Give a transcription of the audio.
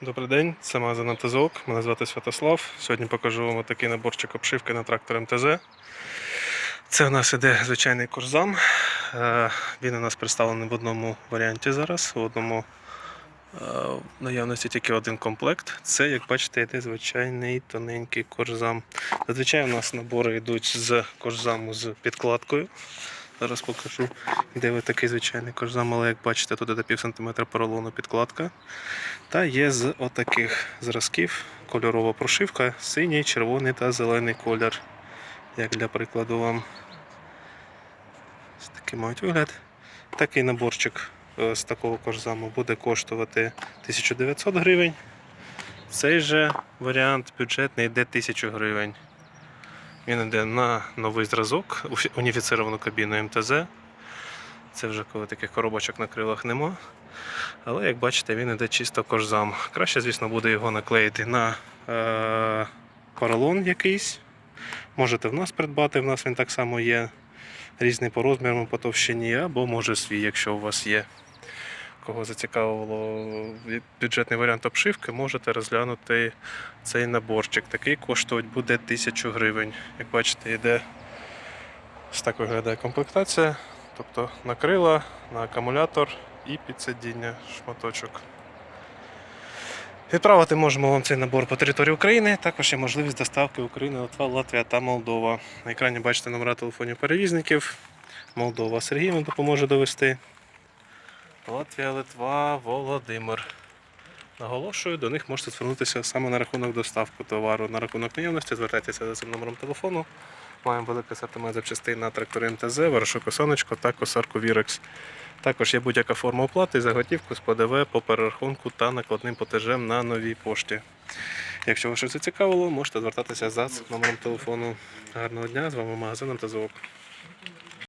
Добрий день, це магазин «Автозок». Мене звати Святослав. Сьогодні покажу вам такий наборчик обшивки на трактор МТЗ. Це у нас іде звичайний корзам. Е, Він у нас представлений в одному варіанті зараз, в одному е, в наявності тільки один комплект. Це, як бачите, йде звичайний тоненький корзам. Зазвичай у нас набори йдуть з корзаму з підкладкою. Зараз покажу. Йде ось такий звичайний корзам, але як бачите, тут іде пів сантиметра поролону підкладка. Та є з отаких зразків кольорова прошивка, синій, червоний та зелений колір. Як для прикладу вам. Ось такий мають вигляд. Такий наборчик е, з такого корзаму буде коштувати 1900 гривень. Цей же варіант бюджетний йде 1000 гривень. Він йде на новий зразок, уніфіцировану кабіну МТЗ. Це вже коли таких коробочок на крилах нема. Але як бачите, він іде чисто корзам. Краще, звісно, буде його наклеїти на е, поролон якийсь. Можете в нас придбати, в нас він так само є. Різний по розмірам, по товщині, або може свій, якщо у вас є. Кого зацікавило бюджетний варіант обшивки, можете розглянути цей наборчик. Такий коштувати буде 1000 гривень. Як бачите, йде ось так виглядає комплектація. Тобто на крила, на акумулятор і підсидіння шматочок. Відправити можемо вам цей набор по території України. Також є можливість доставки України, Литва, Латвія та Молдова. На екрані бачите номера телефонів перевізників. Молдова Сергій вам допоможе довести. Латвія, Литва, Володимир. Наголошую, до них можете звернутися саме на рахунок доставки товару. На рахунок наявності звертайтеся за цим номером телефону. Маємо великий асортимент запчастин на трактори МТЗ, ворошок сонечко та косарку Вірекс. Також є будь-яка форма оплати за готівку з ПДВ по перерахунку та накладним платежем на новій пошті. Якщо вас щось зацікавило, можете звертатися за номером телефону. Гарного дня, з вами магазин МТЗОК.